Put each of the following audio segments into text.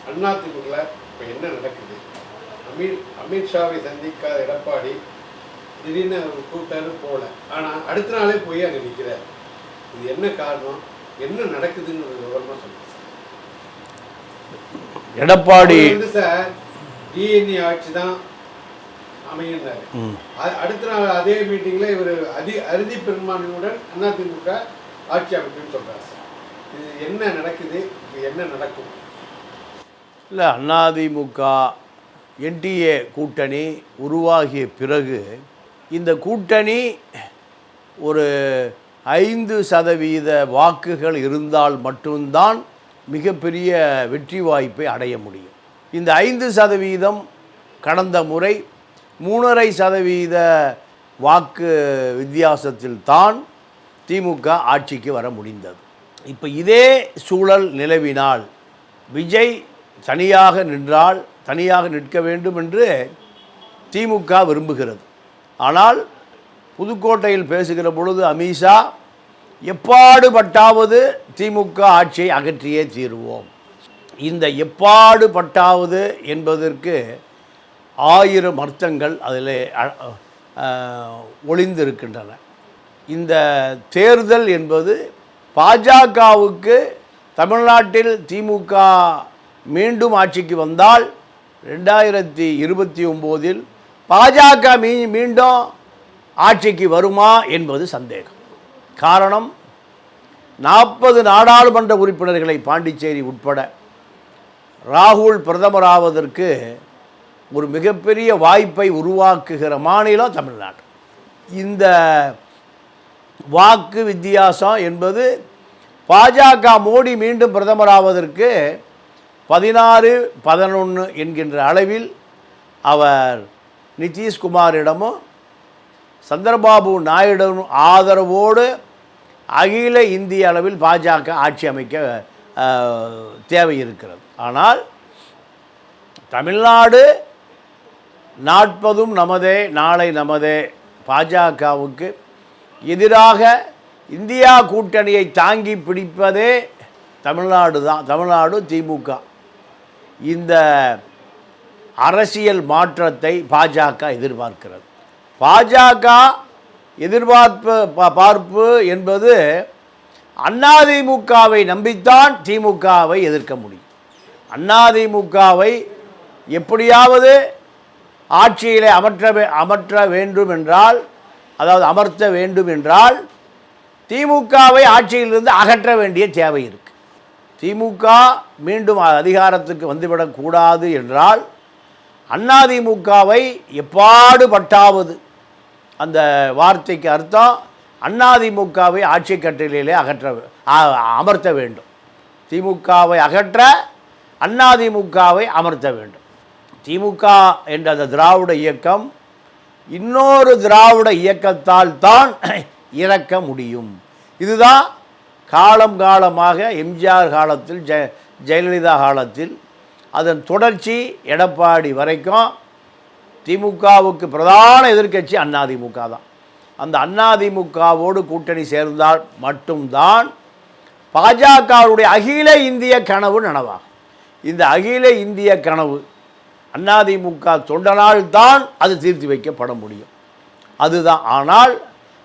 அதிமுகவில் இப்போ என்ன நடக்குது? அமித் அமித்ஷாவை சந்திக்காத எடப்பாடி திடீர்னு அவர் கூப்பிட்டாரு போகல. ஆனால் அடுத்த நாளே போய் அங்கே நிற்கிறார் இது என்ன காரணம்? என்ன நடக்குதுன்னு ஒரு விவரமாக சொல்லுங்க சார். எடப்பாடி வந்து சார் டிஎன்ஏ ஆட்சி தான் அமையினாரு அடுத்த நாள் அதே மீட்டிங்ல இவர் அதி அறுதி பெரும்பான்மையுடன் அதிமுக ஆட்சி அமைப்புன்னு சொல்றாரு சார். இது என்ன நடக்குது? இது என்ன நடக்கும்? இல்லை அதிமுக என்டிஏ கூட்டணி உருவாகிய பிறகு இந்த கூட்டணி ஒரு ஐந்து சதவீத வாக்குகள் இருந்தால் மட்டும்தான் மிகப்பெரிய வெற்றி வாய்ப்பை அடைய முடியும். இந்த ஐந்து சதவீதம் கடந்த முறை மூணரை சதவீத வாக்கு வித்தியாசத்தில் தான் திமுக ஆட்சிக்கு வர முடிந்தது. இப்போ இதே சூழல் நிலவினால் விஜய் தனியாக நின்றால் தனியாக நிற்க வேண்டும் என்று திமுக விரும்புகிறது. ஆனால் புதுக்கோட்டையில் பேசுகிற பொழுது அமித்ஷா எப்பாடுபட்டாவது திமுக ஆட்சியை அகற்றியே தீருவோம். இந்த எப்பாடுபட்டாவது என்பதற்கு ஆயிரம் அர்த்தங்கள் அதில் அ- ஒளிந்திருக்கின்றன. இந்த தேர்தல் என்பது பாஜகவுக்கு தமிழ்நாட்டில் திமுக மீண்டும் ஆட்சிக்கு வந்தால் ரெண்டாயிரத்தி இருபத்தி ஒம்போதில் பாஜக மீ மீண்டும் ஆட்சிக்கு வருமா என்பது சந்தேகம். காரணம் நாற்பது நாடாளுமன்ற உறுப்பினர்களை பாண்டிச்சேரி உட்பட ராகுல் பிரதமராவதற்கு ஒரு மிகப்பெரிய வாய்ப்பை உருவாக்குகிற மாநிலம் தமிழ்நாடு. இந்த வாக்கு வித்தியாசம் என்பது பாஜக மோடி மீண்டும் பிரதமராவதற்கு பதினாறு பதினொன்று என்கின்ற அளவில் அவர் நிதிஷ்குமாரிடமும் சந்திரபாபு நாயுடு ஆதரவோடு அகில இந்திய அளவில் பாஜக ஆட்சி அமைக்க தேவை இருக்கிறது ஆனால் தமிழ்நாடு நாற்பதும் நமதே நாளை நமதே பாஜகவுக்கு எதிராக இந்தியா கூட்டணியை தாங்கி பிடிப்பதே தமிழ்நாடு தான் தமிழ்நாடு திமுக. இந்த அரசியல் மாற்றத்தை பாஜக எதிர்பார்க்கிறது. பாஜக எதிர்பார்ப்பு பார்ப்பு என்பது அதிமுகவை நம்பித்தான் திமுகவை எதிர்க்க முடியும். அதிமுகவை எப்படியாவது ஆட்சியிலே அமற்ற அமற்ற வேண்டும் என்றால் அதாவது அமர்த்த வேண்டும் என்றால் திமுகவை ஆட்சியிலிருந்து அகற்ற வேண்டிய தேவை இருக்குது திமுக மீண்டும் அதிகாரத்துக்கு வந்துவிடக்கூடாது என்றால் அதிமுகவை எப்பாடுபட்டாவது அந்த வார்த்தைக்கு அர்த்தம் அதிமுகவை ஆட்சி கட்டிலே அகற்ற அமர்த்த வேண்டும். திமுகவை அகற்ற அதிமுகவை அமர்த்த வேண்டும். திமுக என்ற அந்த திராவிட இயக்கம் இன்னொரு திராவிட இயக்கத்தால் தான் இறக்க முடியும். இதுதான் காலம் காலமாக எம்ஜிஆர் காலத்தில் ஜெ ஜெயலலிதா காலத்தில் அதன் தொடர்ச்சி எடப்பாடி வரைக்கும் திமுகவுக்கு பிரதான எதிர்க்கட்சி அதிமுக தான். அந்த அதிமுகவோடு கூட்டணி சேர்ந்தால் மட்டும்தான் பாஜகவுடைய அகில இந்திய கனவு நனவாகும். இந்த அகில இந்திய கனவு அதிமுக தொண்டனால் தான் அது தீர்த்து வைக்கப்பட முடியும். அதுதான். ஆனால்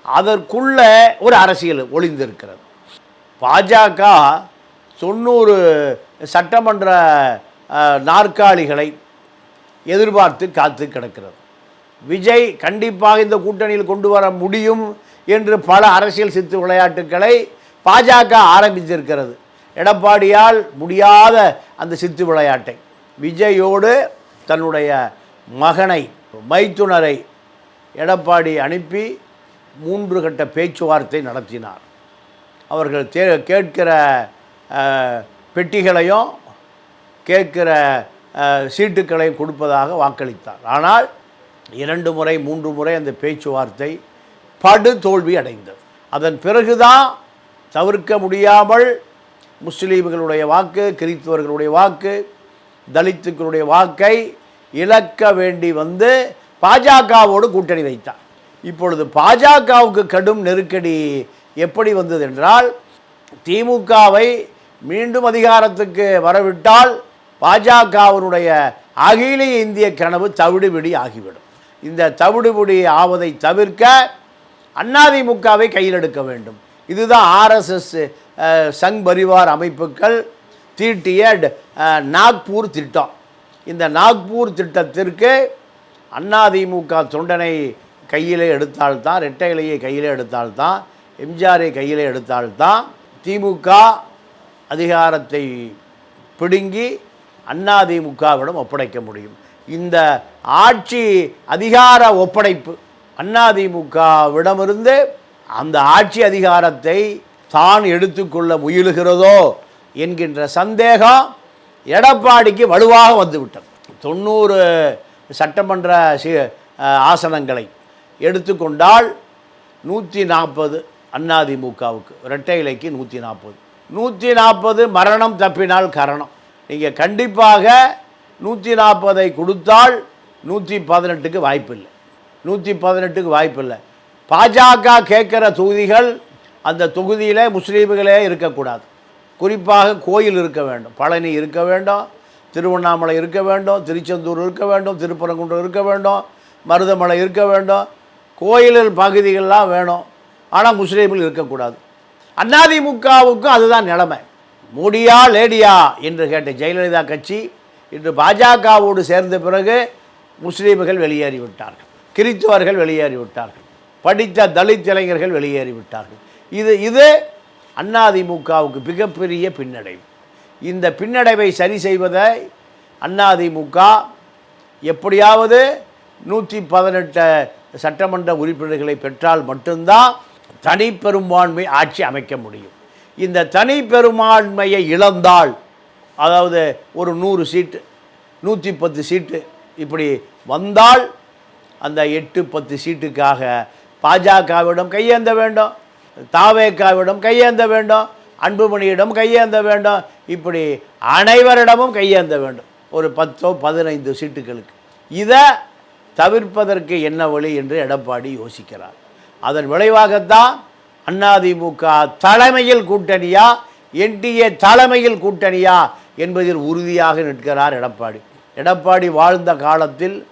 அதற்குள்ள ஒரு அரசியல் ஒளிந்திருக்கிறது. பாஜக தொண்ணூறு சட்டமன்ற நாற்காலிகளை எதிர்பார்த்து காத்து கிடக்கிறது. விஜய் கண்டிப்பாக இந்த கூட்டணியில் கொண்டு வர முடியும் என்று பல அரசியல் சித்து விளையாட்டுக்களை பாஜக ஆரம்பித்திருக்கிறது. எடப்பாடியால் முடியாத அந்த சித்து விளையாட்டை. விஜயோடு தன்னுடைய மகனை மைத்துனரை எடப்பாடி அனுப்பி மூன்று கட்ட பேச்சுவார்த்தை நடத்தினார். அவர்கள் தே கேட்கிற பெட்டிகளையும் கேட்கிற சீட்டுக்களையும் கொடுப்பதாக வாக்களித்தார். ஆனால் இரண்டு முறை மூன்று முறை அந்த பேச்சுவார்த்தை படு தோல்வி அடைந்தது. அதன் பிறகுதான் தவிர்க்க முடியாமல் முஸ்லீம்களுடைய வாக்கு கிறிஸ்துவர்களுடைய வாக்கு தலித்துக்களுடைய வாக்கை இழக்க வேண்டி வந்து பாஜகவோடு கூட்டணி வைத்தார். இப்பொழுது பாஜகவுக்கு கடும் நெருக்கடி எப்படி வந்தது என்றால் திமுகவை மீண்டும் அதிகாரத்துக்கு வரவிட்டால் பாஜகவினுடைய அகில இந்திய கனவு தவிடுபிடி ஆகிவிடும். இந்த தவிடுபிடி ஆவதை தவிர்க்க அதிமுகவை கையில் எடுக்க வேண்டும். இதுதான் ஆர்எஸ்எஸ் சங் பரிவார் அமைப்புகள் தீட்டிய நாக்பூர் திட்டம். இந்த நாக்பூர் திட்டத்திற்கு அதிமுக தொண்டனை கையிலே எடுத்தால்தான் ரெட்டை இலையை கையிலே எடுத்தால்தான் எம்ஜிஆரை கையில் எடுத்தால்தான் திமுக அதிகாரத்தை பிடுங்கி அதிமுகவிடம் ஒப்படைக்க முடியும். இந்த ஆட்சி அதிகார ஒப்படைப்பு அதிமுகவிடமிருந்து அந்த ஆட்சி அதிகாரத்தை தான் எடுத்துக்கொள்ள முயலுகிறதோ என்கின்ற சந்தேகம் எடப்பாடிக்கு வலுவாக வந்துவிட்டது. தொண்ணூறு சட்டமன்ற ஆசனங்களை எடுத்துக்கொண்டால் நூற்றி நாற்பது அதிமுகவுக்கு இரட்டை இலைக்கு நூற்றி நாற்பது நூற்றி நாற்பது மரணம் தப்பினால் கரணம். நீங்கள் கண்டிப்பாக நூற்றி நாற்பதை கொடுத்தால் நூற்றி பதினெட்டுக்கு வாய்ப்பில்லை. நூற்றி பதினெட்டுக்கு வாய்ப்பில்லை. பாஜக கேட்குற தொகுதிகள் அந்த தொகுதியில் முஸ்லீம்களே இருக்கக்கூடாது. குறிப்பாக கோயில் இருக்க வேண்டும். பழனி இருக்க வேண்டும். திருவண்ணாமலை இருக்க வேண்டும். திருச்செந்தூர் இருக்க வேண்டும். திருப்பரங்குன்றம் இருக்க வேண்டும். மருதமலை இருக்க வேண்டும். கோயிலில் பகுதிகள்லாம் வேணும். ஆனால் முஸ்லீம்கள் இருக்கக்கூடாது. அதிமுகவுக்கும் அதுதான் நிலைமை. மோடியா லேடியா என்று கேட்ட ஜெயலலிதா கட்சி இன்று பாஜகவோடு சேர்ந்த பிறகு முஸ்லீம்கள் வெளியேறிவிட்டார்கள் கிறித்துவர்கள் வெளியேறிவிட்டார்கள் படித்த தலித் இளைஞர்கள் வெளியேறிவிட்டார்கள் இது இது அதிமுகவுக்கு மிகப்பெரிய பின்னடைவு. இந்த பின்னடைவை சரி செய்வதை அதிமுக எப்படியாவது நூற்றி பதினெட்டு சட்டமன்ற உறுப்பினர்களை பெற்றால் மட்டும்தான் தனி பெரும்பான்மை ஆட்சி அமைக்க முடியும். இந்த தனி பெரும்பான்மையை இழந்தால் அதாவது ஒரு நூறு சீட்டு நூற்றி பத்து சீட்டு இப்படி வந்தால் அந்த எட்டு பத்து சீட்டுக்காக பாஜகவிடம் கையேந்த வேண்டும் தாவேக்காவிடம் கையேந்த வேண்டும் அன்புமணியிடம் கையேந்த வேண்டும் இப்படி அனைவரிடமும் கையேந்த வேண்டும். ஒரு பத்தோ பதினைந்து சீட்டுகளுக்கு. இதை தவிர்ப்பதற்கு என்ன வழி என்று எடப்பாடி யோசிக்கிறார். அதன் விளைவாகத்தான் அதிமுக தலைமையில் கூட்டணியா என்டிஏ தலைமையில் கூட்டணியா என்பதில் உறுதியாக நிற்கிறார் எடப்பாடி. எடப்பாடி வாழ்ந்த காலத்தில்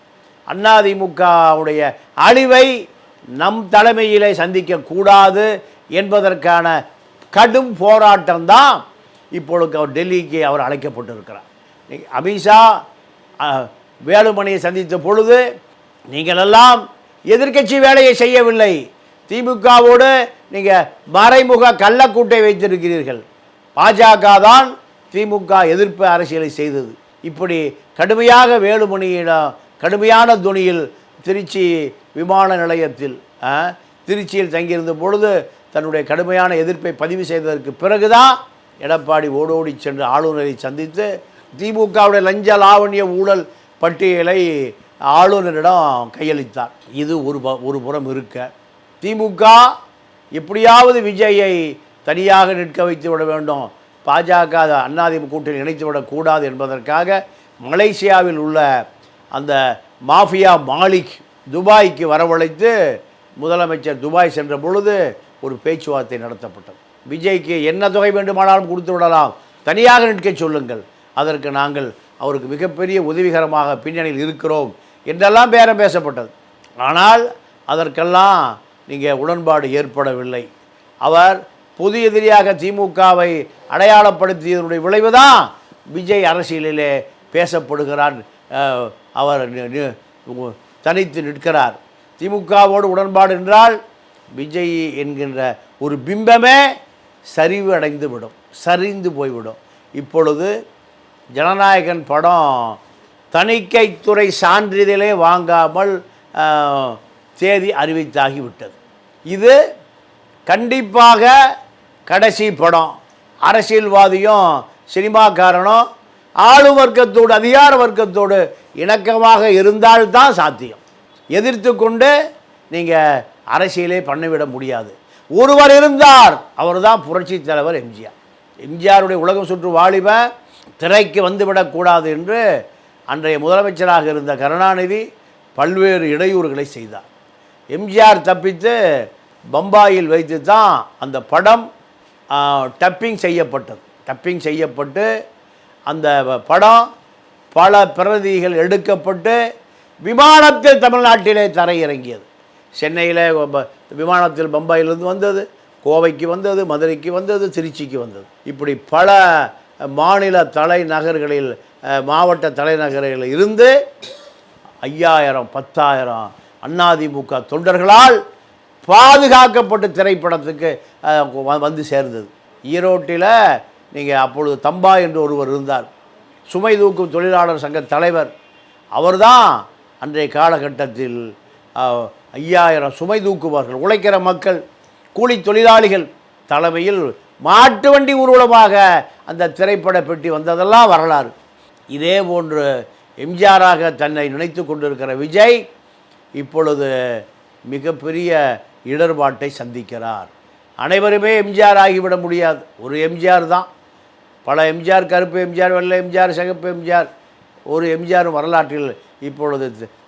அதிமுகவுடைய அழிவை நம் தலைமையிலே சந்திக்கக்கூடாது என்பதற்கான கடும் போராட்டம் தான் இப்பொழுது அவர் டெல்லிக்கு அவர் அழைக்கப்பட்டிருக்கிறார். நீ- அமித்ஷா வேலுமணியை சந்தித்த பொழுது நீங்கள் எல்லாம் எதிர்க்கட்சி வேலையை செய்யவில்லை. திமுகவோடு நீங்கள் மறைமுக கள்ளக்கூட்டை வைத்திருக்கிறீர்கள். பாஜக தான் திமுக எதிர்ப்பு அரசியலை செய்தது. இப்படி கடுமையாக வேலுமணியிடம் கடுமையான துணியில் திருச்சி விமான நிலையத்தில் திருச்சியில் தங்கியிருந்த பொழுது தன்னுடைய கடுமையான எதிர்ப்பை பதிவு செய்ததற்கு பிறகுதான் எடப்பாடி ஓடோடி சென்று ஆளுநரை சந்தித்து திமுகவுடைய லஞ்ச லாவண்ய ஊழல் பட்டியலை ஆளுநரிடம் கையளித்தார். இது ஒரு ப- ஒரு புறம் இருக்க. திமுக எப்படியாவது விஜயை தனியாக நிற்க வைத்து விட வேண்டும். பாஜக அண்ணாதிமுக கூட்டணி இணைத்து விடக்கூடாது என்பதற்காக மலேசியாவில் உள்ள அந்த மாஃபியா மாலிக் துபாய்க்கு வரவழைத்து முதலமைச்சர் துபாய் சென்ற பொழுது ஒரு பேச்சுவார்த்தை நடத்தப்பட்டது. விஜய்க்கு என்ன தொகை வேண்டுமானாலும் கொடுத்து விடலாம். தனியாக நிற்க சொல்லுங்கள். அதற்கு நாங்கள் அவருக்கு மிகப்பெரிய உதவிகரமாக பின்னணியில் இருக்கிறோம் என்றெல்லாம் பேரம் பேசப்பட்டது. ஆனால் அதற்கெல்லாம் நீங்கள் உடன்பாடு ஏற்படவில்லை. அவர் பொது எதிரியாக திமுகவை அடையாளப்படுத்தியதனுடைய விளைவுதான் விஜய் அரசியலிலே பேசப்படுகிறார். அவர் தனித்து நிற்கிறார். திமுகவோடு உடன்பாடு என்றால் விஜய் என்கின்ற ஒரு பிம்பமே சரிவு அடைந்து விடும் சரிந்து போய்விடும். இப்பொழுது ஜனநாயகன் படம் தணிக்கைத்துறை சான்றிதழே வாங்காமல் தேதி அறிவித்தாகிவிட்டது. இது கண்டிப்பாக கடைசி படம். அரசியல்வாதியும் சினிமாக்காரனும் ஆளு வர்க்கத்தோடு அதிகார வர்க்கத்தோடு இணக்கமாக இருந்தால்தான் சாத்தியம். எதிர்த்து கொண்டு நீங்கள் அரசியலே பண்ணிவிட முடியாது. ஒருவர் இருந்தார் அவர் தான் புரட்சி தலைவர் எம்ஜிஆர். எம்ஜிஆருடைய உலகம் சுற்று வாலிப திரைக்கு வந்துவிடக்கூடாது என்று அன்றைய முதலமைச்சராக இருந்த கருணாநிதி பல்வேறு இடையூறுகளை செய்தார். எம்ஜிஆர் தப்பித்து பம்பாயில் வைத்து தான் அந்த படம் டப்பிங் செய்யப்பட்டது. டப்பிங் செய்யப்பட்டு அந்த படம் பல பிரதிகள் எடுக்கப்பட்டு விமானத்தில் தமிழ்நாட்டிலே தரையிறங்கியது. சென்னையில் விமானத்தில் பம்பாயிலிருந்து வந்தது கோவைக்கு வந்தது மதுரைக்கு வந்தது திருச்சிக்கு வந்தது. இப்படி பல மாநில தலைநகர்களில் மாவட்ட தலைநகர்களில் இருந்து ஐயாயிரம் பத்தாயிரம் அண்ணாதிமுக தொண்டர்களால் பாதுகாக்கப்பட்ட திரைப்படத்துக்கு வந்து சேர்ந்தது. ஈரோட்டில் நீங்கள் அப்பொழுது தம்பா என்று ஒருவர் இருந்தார். சுமை தூக்கும் தொழிலாளர் சங்க தலைவர். அவர்தான் அன்றைய காலகட்டத்தில் ஐயாயிரம் சுமை தூக்குவார்கள் உழைக்கிற மக்கள் கூலி தொழிலாளிகள் தலைமையில் மாட்டு வண்டி ஊர்வலமாக அந்த திரைப்பட பெட்டி வந்ததெல்லாம் வரலாறு. இதே போன்று எம்ஜிஆராக தன்னை நினைத்து கொண்டிருக்கிற விஜய் இப்பொழுது மிகப்பெரிய இடர்பாட்டை சந்திக்கிறார். அனைவருமே எம்ஜிஆர் ஆகிவிட முடியாது. ஒரு எம்ஜிஆர் தான். பல எம்ஜிஆர் கருப்பு எம்ஜிஆர் வெள்ளை எம்ஜிஆர் சிகப்பு எம்ஜிஆர் ஒரு எம்ஜிஆர் வரலாற்றில் இப்பொழுது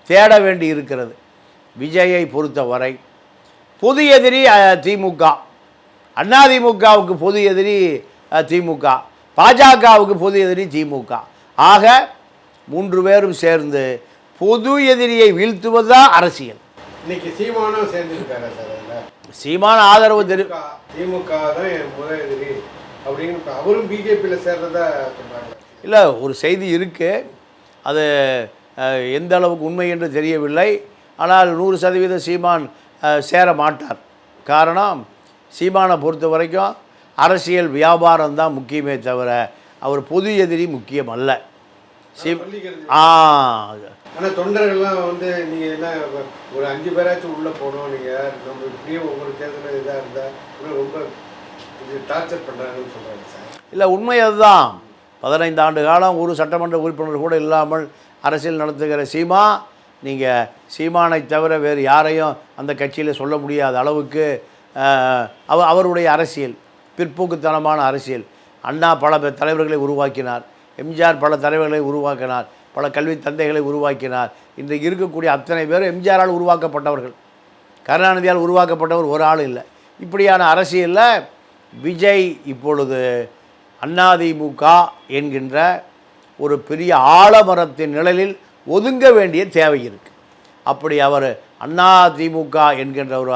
தேட வேண்டி இருக்கிறது. விஜயை பொறுத்தவரை பொது எதிரி திமுக. அதிமுகவுக்கு பொது எதிரி திமுக. பாஜகவுக்கு பொது எதிரி திமுக. ஆக மூன்று பேரும் சேர்ந்து பொது எதிரியை வீழ்த்துவது தான் அரசியல். இன்னைக்கு சீமானும் சேர்ந்துருக்காரு சார் சீமான ஆதரவு தெரி திமுக தான் என் முதல் எதிரி அப்படின்னு அவரும் பிஜேபியில் சேர்றதா சொன்னாங்க இல்லை ஒரு செய்தி இருக்குது அது எந்த அளவுக்கு உண்மை என்று தெரியவில்லை. ஆனால் நூறு சதவீத சீமான் சேர மாட்டார். காரணம் சீமானை பொறுத்த வரைக்கும் அரசியல் வியாபாரம் தான் முக்கியமே தவிர அவர் பொது எதிரி முக்கியம் அல்ல. சீ ஆ ஆனால் தொண்டர்கள்லாம் வந்து நீங்கள் என்ன ஒரு அஞ்சு பேராச்சும் உள்ளே போகணும் நீங்கள் நம்ம இப்படியே ஒவ்வொரு தேர்தலும் இதாக இருந்தால் இன்னும் ரொம்ப இது டார்ச்சர் பண்ணுறாங்கன்னு சொல்கிறாங்க சார். இல்லை உண்மை அதுதான். பதினைந்து ஆண்டு காலம் ஒரு சட்டமன்ற உறுப்பினர் கூட இல்லாமல் அரசியல் நடத்துகிற சீமா நீங்கள் சீமானை தவிர வேறு யாரையும் அந்த கட்சியில் சொல்ல முடியாத அளவுக்கு அவ அவருடைய அரசியல் பிற்போக்குத்தனமான அரசியல். அண்ணா பல தலைவர்களை உருவாக்கினார். எம்ஜிஆர் பல தலைவர்களை உருவாக்கினார். பல கல்வி தந்தைகளை உருவாக்கினார். இன்றைக்கு இருக்கக்கூடிய அத்தனை பேரும் எம்ஜிஆரால் உருவாக்கப்பட்டவர்கள். கருணாநிதியால் உருவாக்கப்பட்டவர் ஒரு ஆள் இல்லை. இப்படியான அரசியலில் விஜய் இப்பொழுது அதிமுக என்கின்ற ஒரு பெரிய ஆலமரத்தின் நிழலில் ஒதுங்க வேண்டிய தேவை இருக்குது அப்படி அவர் அதிமுக என்கின்ற ஒரு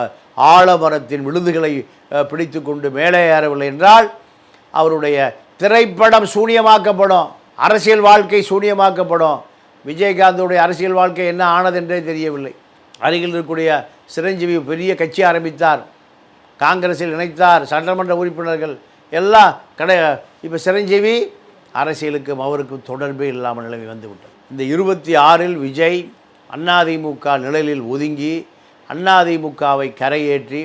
ஆலமரத்தின் விழுதுகளை பிடித்து கொண்டு மேலே ஏறவில்லை என்றால் அவருடைய திரைப்படம் சூனியமாக்கப்படும். அரசியல் வாழ்க்கை சூனியமாக்கப்படும். விஜயகாந்தோடைய அரசியல் வாழ்க்கை என்ன ஆனதென்றே தெரியவில்லை. அருகில் இருக்கக்கூடிய சிரஞ்சீவி பெரிய கட்சி ஆரம்பித்தார். காங்கிரஸில் இணைத்தார். சட்டமன்ற உறுப்பினர்கள் எல்லாம் கடை இப்போ சிரஞ்சீவி அரசியலுக்கும் அவருக்கும் தொடர்பே இல்லாமல் நிலைமை வந்துவிட்டது. இந்த இருபத்தி ஆறில் விஜய் அதிமுக நிழலில் ஒதுங்கி அதிமுகவை கரையேற்றி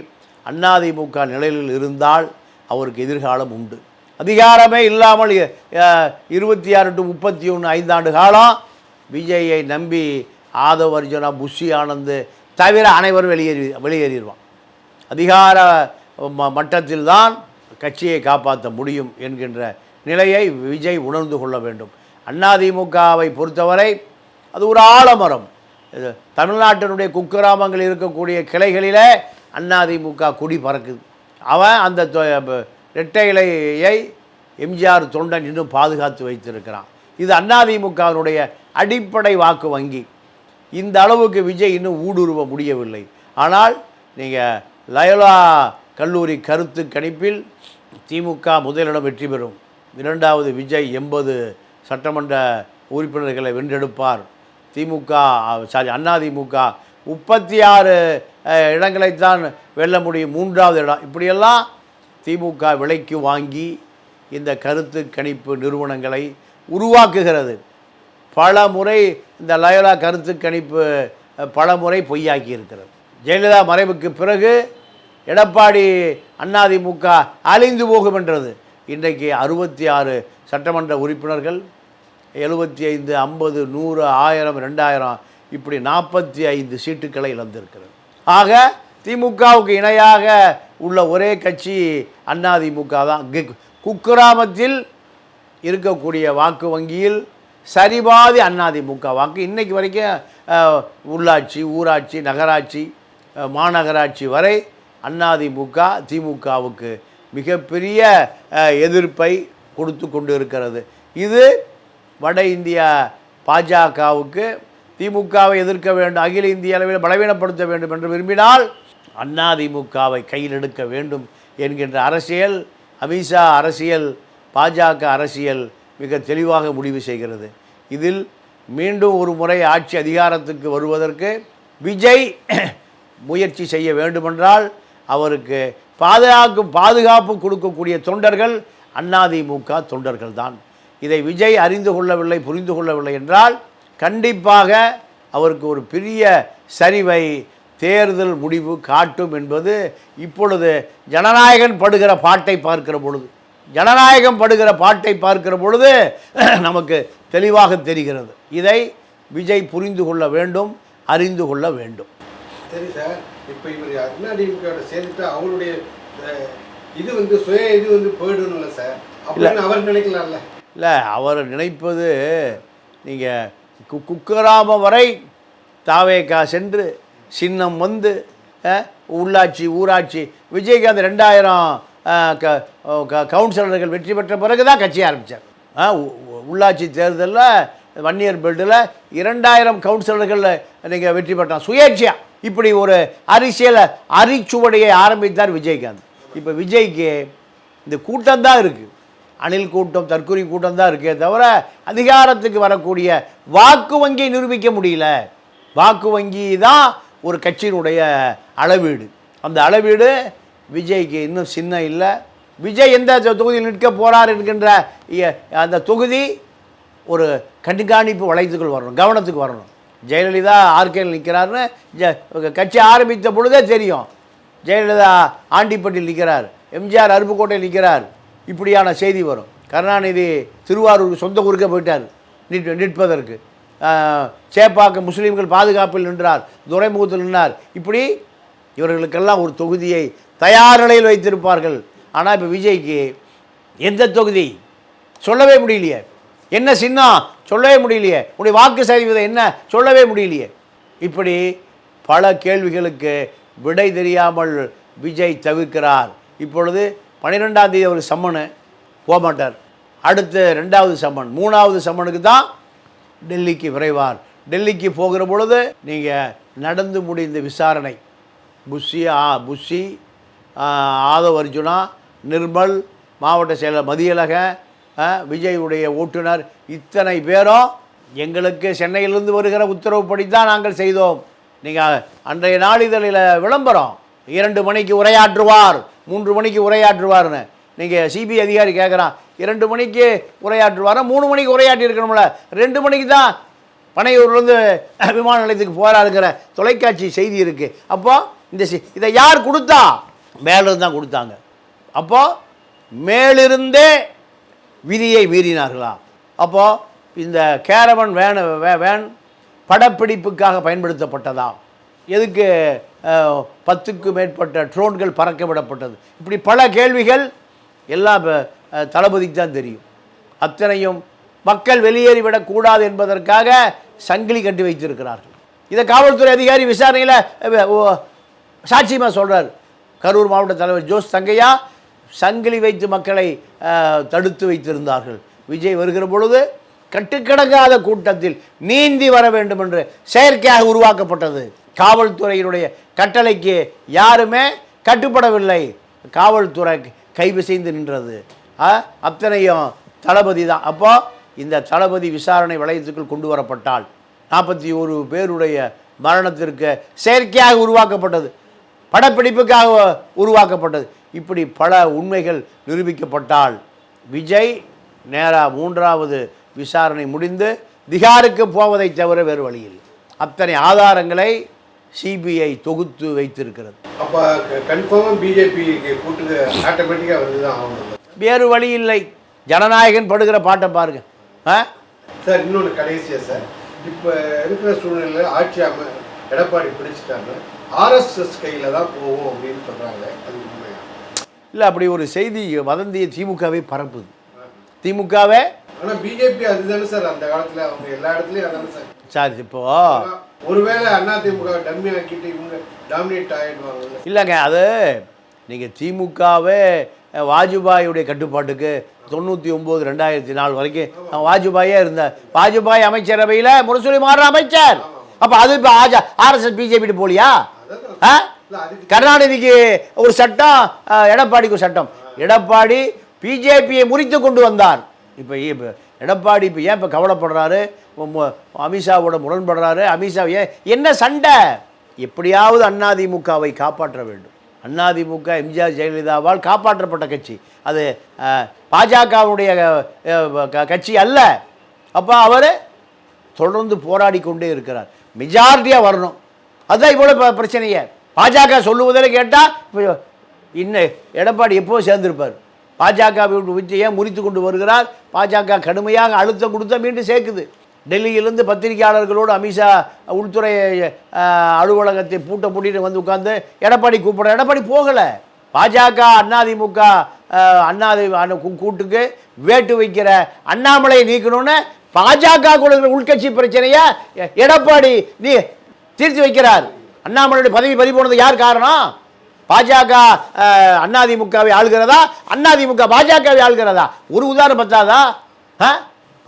அதிமுக நிழலில் இருந்தால் அவருக்கு எதிர்காலம் உண்டு. அதிகாரமே இல்லாமல் இருபத்தி ஆறு டு முப்பத்தி ஒன்று ஐந்தாண்டு காலம் விஜயை நம்பி ஆதவ் அர்ஜுனா புஷி ஆனந்த் தவிர அனைவரும் வெளியேறி வெளியேறிடுவான். அதிகார ம மட்டத்தில் தான் கட்சியை காப்பாற்ற முடியும் என்கின்ற நிலையை விஜய் உணர்ந்து கொள்ள வேண்டும். அதிமுகவை பொறுத்தவரை அது ஒரு ஆலமரம். இது தமிழ்நாட்டினுடைய குக்கிராமங்கள் இருக்கக்கூடிய கிளைகளிலே அதிமுக கொடி பறக்குது. அவன் அந்த இரட்டை இலையை எம்ஜிஆர் தொண்டன் இன்னும் பாதுகாத்து வைத்திருக்கிறான். இது அதிமுகவினுடைய அடிப்படை வாக்கு வங்கி. இந்த அளவுக்கு விஜய் இன்னும் ஊடுருவ முடியவில்லை. ஆனால் நீங்கள் லயோலா கல்லூரி கருத்து கணிப்பில் திமுக முதலிடம் வெற்றி பெறும். இரண்டாவது விஜய் எண்பது சட்டமன்ற உறுப்பினர்களை வென்றெடுப்பார். திமுக சாரி அதிமுக முப்பத்தி ஆறு இடங்களைத்தான் வெல்ல முடியும். மூன்றாவது இடம். இப்படியெல்லாம் திமுக விலைக்கு வாங்கி இந்த கருத்து கணிப்பு நிறுவனங்களை உருவாக்குகிறது. பல முறை இந்த லயோலா கருத்து கணிப்பு பல முறை பொய்யாக்கி இருக்கிறது. ஜெயலலிதா மறைவுக்கு பிறகு எடப்பாடி அதிமுக அழிந்து போகும் என்றது இன்றைக்கு அறுபத்தி ஆறு சட்டமன்ற உறுப்பினர்கள் எழுபத்தி ஐந்து ஐம்பது நூறு ஆயிரம் ரெண்டாயிரம் இப்படி நாற்பத்தி ஐந்து சீட்டுக்களை இழந்திருக்கிறது. ஆக திமுகவுக்கு இணையாக உள்ள ஒரே கட்சி அதிமுக தான். குக்கிராமத்தில் இருக்கக்கூடிய வாக்கு வங்கியில் சரிபாதி அதிமுக வாக்கு. இன்றைக்கு வரைக்கும் உள்ளாட்சி ஊராட்சி நகராட்சி மாநகராட்சி வரை அதிமுக திமுகவுக்கு மிகப்பெரிய எதிர்ப்பை கொடுத்து கொண்டு இருக்கிறது இது வட இந்தியா பாஜகவுக்கு திமுகவை எதிர்க்க வேண்டும் அகில இந்திய அளவில் பலவீனப்படுத்த வேண்டும் என்று விரும்பினால் அதிமுகவை கையில் எடுக்க வேண்டும் என்கின்ற அரசியல் அமித்ஷா அரசியல் பாஜக அரசியல் மிக தெளிவாக முடிவு செய்கிறது. இதில் மீண்டும் ஒரு முறை ஆட்சி அதிகாரத்துக்கு வருவதற்கு விஜய் முயற்சி செய்ய வேண்டுமென்றால் அவருக்கு பாதுகாக்கும் பாதுகாப்பு கொடுக்கக்கூடிய தொண்டர்கள் அதிமுக தொண்டர்கள் தான் இதை விஜய் அறிந்து கொள்ளவில்லை புரிந்து கொள்ளவில்லை என்றால் கண்டிப்பாக அவருக்கு ஒரு பெரிய சரிவை தேர்தல் முடிவு காட்டும் என்பது இப்பொழுது ஜனநாயகன் படுகிற பாட்டை பார்க்கிற பொழுது ஜனநாயகம் படுகிற பாட்டை பார்க்கிற பொழுது நமக்கு தெளிவாக தெரிகிறது. இதை விஜய் புரிந்து கொள்ள வேண்டும் அறிந்து கொள்ள வேண்டும். சரி சார் இப்போ இவர் அதிமுகவோட சேர்ந்துட்டா அவருடைய இது வந்து சுய இது வந்து போயிடும்ல சார்? அப்படின்னு அவர் நினைக்கலாம்ல? இல்லை அவர் நினைப்பது நீங்கள் குக்கராம வரை தாவேக்கா சென்று சின்னம் வந்து உள்ளாட்சி ஊராட்சி விஜயகாந்த் ரெண்டாயிரம் க கவுன்சிலர்கள் வெற்றி பெற்ற பிறகு தான் கட்சி ஆரம்பித்தார் உள்ளாட்சி தேர்தலில் வன்னியர் பெல்ட்டில் இரண்டாயிரம் கவுன்சிலர்களில் நீங்கள் வெற்றி பெற்றான் சுயேட்சையாக இப்படி ஒரு அரிசியலை அரிச்சுவடையை ஆரம்பித்தார் விஜயகாந்த். இப்போ விஜய்க்கு இந்த கூட்டம் தான் இருக்குது அணில் கூட்டம் தற்கொலை கூட்டம் தான் இருக்கே தவிர அதிகாரத்துக்கு வரக்கூடிய வாக்கு வங்கியை நிரூபிக்க முடியல. வாக்கு வங்கி தான் ஒரு கட்சியினுடைய அளவீடு. அந்த அளவீடு விஜய்க்கு இன்னும் சின்ன இல்லை. விஜய் எந்த தொகுதியில் நிற்க போகிறார் என்கின்ற அந்த தொகுதி ஒரு கண்காணிப்பு வளையத்துக்குள் வரணும் கவனத்துக்கு வரணும். ஜெயலலிதா ஆர்கேயில் நிற்கிறாருன்னு ஜ கட்சி ஆரம்பித்த பொழுதே தெரியும். ஜெயலலிதா ஆண்டிப்பட்டியில் நிற்கிறார் எம்ஜிஆர் அருப்புக்கோட்டையில் நிற்கிறார். இப்படியான செய்தி வரும். கருணாநிதி திருவாரூர் சொந்த ஊருக்கே போயிட்டார் நிற் நிற்பதற்கு. சேப்பாக்கு முஸ்லீம்கள் பாதுகாப்பில் நின்றார் துறைமுகத்தில் நின்றார் இப்படி இவர்களுக்கெல்லாம் ஒரு தொகுதியை தயார் நிலையில் வைத்திருப்பார்கள். ஆனால் இப்போ விஜய்க்கு எந்த தொகுதி? சொல்லவே முடியலையே. என்ன சின்னம் சொல்லவே முடியலையே. உடைய வாக்கு சதவீதம் என்ன? சொல்லவே முடியலையே. இப்படி பல கேள்விகளுக்கு விடை தெரியாமல் விஜய் தவிர்க்கிறார். இப்பொழுது பன்னிரெண்டாம் தேதி ஒரு சம்மனு போக மாட்டார். அடுத்து ரெண்டாவது சம்மன் மூணாவது சம்மனுக்கு தான் டெல்லிக்கு விரைவார் டெல்லிக்கு போகிற பொழுது நீங்கள் நடந்து முடிந்த விசாரணை. புஷி ஆ புஷி ஆ, ஆதவ் அர்ஜுனா நிர்மல் மாவட்ட செயலர் மதியழகன் விஜயுடைய ஓட்டுநர் இத்தனை பேரும் எங்களுக்கு சென்னையிலிருந்து வருகிற உத்தரவுப்படி தான் நாங்கள் செய்தோம். நீங்கள் அன்றைய நாளிதழில் விளம்பரம். இரண்டு மணிக்கு உரையாற்றுவார். மூன்று மணிக்கு உரையாற்றுவார்னு. நீங்கள் சிபிஐ அதிகாரி கேட்குறான் இரண்டு மணிக்கு உரையாற்றுவார்? மூணு மணிக்கு உரையாற்றி இருக்கணும்ல. ரெண்டு மணிக்கு தான் பனையூர்லேருந்து விமான நிலையத்துக்கு போகிறாருங்கிற தொலைக்காட்சி செய்தி இருக்குது அப்போது இந்த இதை யார் கொடுத்தா? மேலிருந்து தான் கொடுத்தாங்க. அப்போது மேலிருந்தே விதியை மீறினார்களா? அப்போது இந்த கேரவன் வேன் வே- வேன் படப்பிடிப்புக்காக பயன்படுத்தப்பட்டதா? எதுக்கு பத்துக்கும் பத்துக்கு மேற்பட்ட ட்ரோன்கள் பறக்க விடப்பட்டது? இப்படி பல கேள்விகள் எல்லாம் தளபதிக்கு தான் தெரியும். அத்தனையும் மக்கள் வெளியேறிவிடக்கூடாது என்பதற்காக சங்கிலி கட்டி வைத்திருக்கிறார்கள். இதை காவல்துறை அதிகாரி விசாரணையில் சாட்சியமாக சொல்றார். கரூர் மாவட்ட தலைவர் ஜோஸ் தங்கையா சங்கிலி வைத்து மக்களை தடுத்து வைத்திருந்தார்கள். விஜய் வருகிற பொழுது கட்டுக்கடங்காத கூட்டத்தில் நீந்தி வர வேண்டும் என்று செயற்கையாக உருவாக்கப்பட்டது. காவல்துறையினுடைய கட்டளைக்கு யாருமே கட்டுப்படவில்லை. காவல்துறை கைவிசைந்து நின்றது. அத்தனையும் தளபதி தான். அப்போ இந்த தளபதி விசாரணை வளையத்துக்குள் கொண்டு வரப்பட்டால் நாற்பத்தி ஒரு பேருடைய மரணத்திற்கு செயற்கையாக உருவாக்கப்பட்டது. படப்பிடிப்புக்காக உருவாக்கப்பட்டது. இப்படி பல உண்மைகள் நிரூபிக்கப்பட்டால் விஜய் நேராக மூன்றாவது விசாரணை முடிந்து திகாருக்கு போவதை தவிர வேறு வழியில் அத்தனை ஆதாரங்களை சிபிஐ தொகுத்து வைத்திருக்கிறது. அப்போ கன்ஃபார்மாக பிஜேபிக்கு கூட்டுக்கு ஆட்டோமேட்டிக்காக வந்து தான் ஆகணும். வேறு வழி இல்லை. ஜனநாயகன் படுகிற பாட்டை பாருங்க. ஆ? சார் இன்னொன்று கடைசியா சார். இப்போ இருக்கிற சூழ்நிலையில் ஆட்சி அம எடப்பாடி பிடிச்சிட்டாங்க ஆர்எஸ்எஸ் கையில் தான் போகும் அப்படின்னு சொல்கிறாங்க அது இல்லை அப்படி ஒரு செய்தி வதந்தியை திமுகவே பரப்புது. திமுகவே ஆனால் பிஜேபி அதுதானே சார் அந்த காலத்தில் அவங்க எல்லா இடத்துலையும் அதானே சார். சார் இப்போ ஒருவேளை அதிமுக டம்மி ஆக்கிட்டு இவங்க டாமினேட் ஆகிடுவாங்கல்ல இல்லைங்க அது நீங்கள் திமுகவே வாஜ்பாயுடைய கட்டுப்பாட்டுக்கு தொண்ணூற்றி ஒம்பது ரெண்டாயிரத்தி நாலு வரைக்கும் வாஜ்பாயே இருந்தார் வாஜ்பாய் அமைச்சரவையில் முரசொலி மாற அமைச்சர். அப்போ அது இப்போ ஆஜா ஆர்எஸ்எஸ் பிஜேபிட்டு போலியா? ஆ? கருணாநிதிக்கு ஒரு சட்டம் எடப்பாடிக்கு ஒரு சட்டம். எடப்பாடி பிஜேபியை முறித்து கொண்டு வந்தார். இப்போ எடப்பாடி இப்போ ஏன் இப்போ கவலைப்படுறாரு? அமித்ஷாவோட முரண்படுறாரு. அமித்ஷா ஏன் என்ன சண்டை? எப்படியாவது அதிமுகவை காப்பாற்ற வேண்டும். அதிமுக எம்ஜிஆர் ஜெயலலிதாவால் காப்பாற்றப்பட்ட கட்சி. அது பாஜகவுடைய க- கட்சி அல்ல. அப்போ அவர் தொடர்ந்து போராடி கொண்டே இருக்கிறார். மெஜாரிட்டியாக வரணும். அதுதான் இவ்வளோ பிரச்சனையே. பாஜக சொல்லுவதில் கேட்டால் இப்போ இன்னும் எடப்பாடி எப்போ சேர்ந்திருப்பார்? பாஜக விட்டு முறித்து கொண்டு வருகிறார். பாஜக கடுமையாக அழுத்தம் கொடுத்த மீண்டும் சேர்க்குது. டெல்லியிலிருந்து பத்திரிகையாளர்களோடு அமித்ஷா உள்துறை அலுவலகத்தை பூட்ட பூட்டிட்டு வந்து உட்காந்து எடப்பாடி கூப்பிட்ற எடப்பாடி போகலை. பாஜக அதிமுக அண்ணாதி அண்ணா கூட்டுக்கு வேட்டு வைக்கிற அண்ணாமலையை நீக்கணும்னு பாஜக கொடுக்கிற உள்கட்சி பிரச்சனையை எடப்பாடி நீ தீர்த்து வைக்கிறார். அண்ணாமலையுடைய பதவி பறி போனது யார் காரணம்? பாஜக அதிமுகவை ஆளுகிறதா? அதிமுக பாஜகவை ஆளுகிறதா? ஒரு உதாரணம் பத்தாதா?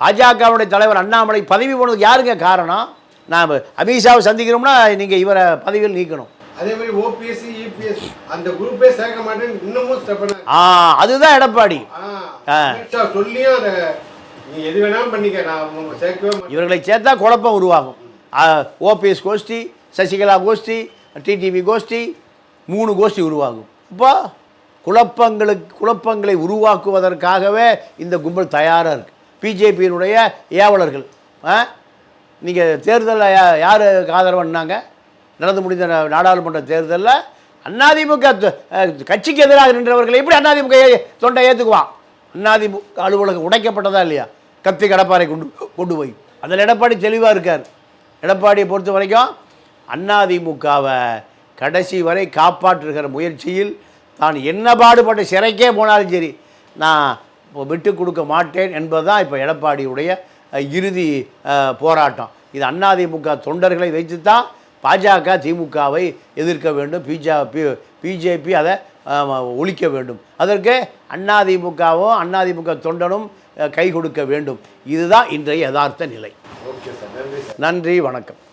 பாஜகவுடைய தலைவர் அண்ணாமலை பதவி போனதுக்கு யாருங்க காரணம்? நான் அமித்ஷாவை சந்திக்கிறோம்னா நீங்கள் இவரை பதவியில் நீக்கணும். அதே மாதிரி ஓபிஎஸ் இபிஎஸ் அந்த குரூப்பே சேர்க்க மாட்டேன்னு இன்னமும் ஸ்டெப் ஆ அதுதான் எடப்பாடி. ஆ. அமித்ஷா சொல்லியும் அதை நீ எது வேணாலும் பண்ணிக்க நான் உங்களை சேர்க்கவே மாட்டேன். இவர்களை சேர்த்தா குழப்பம் உருவாகும். ஓபிஎஸ் கோஷ்டி சசிகலா கோஷ்டி டிடிவி கோஷ்டி மூணு கோஷ்டி உருவாகும். அப்போ குழப்பங்களுக்கு குழப்பங்களை உருவாக்குவதற்காகவே இந்த கும்பல் தயாராக இருக்குது பிஜேபியினுடைய ஏவலர்கள். நீங்கள் தேர்தலில் யார் ஆதரவுன்னாங்க நடந்து முடிந்த நாடாளுமன்ற தேர்தலில் அதிமுக த- கட்சிக்கு எதிராக நின்றவர்களை எப்படி அதிமுக தொண்டை ஏற்றுக்குவான் அதிமுக அலுவலகம் உடைக்கப்பட்டதா இல்லையா? கத்தி கடப்பாறை கொண்டு கொண்டு போய். அதில் எடப்பாடி தெளிவாக இருக்கார். எடப்பாடியை பொறுத்த வரைக்கும் அதிமுகவை கடைசி வரை காப்பாற்றுகிற முயற்சியில் தான் என்ன பாடுபட்ட சிறைக்கே போனாலும் சரி நான் விட்டு கொடுக்க மாட்டேன் என்பதுதான் இப்போ எடப்பாடியுடைய இறுதி போராட்டம். இது அதிமுக தொண்டர்களை வைத்து தான் பாஜக திமுகவை எதிர்க்க வேண்டும். பிஜா பி பிஜேபி அதை ஒழிக்க வேண்டும். அதற்கு அதிமுகவும் அதிமுக தொண்டனும் கை கொடுக்க வேண்டும். இதுதான் இன்றைய யதார்த்த நிலை. நன்றி வணக்கம்.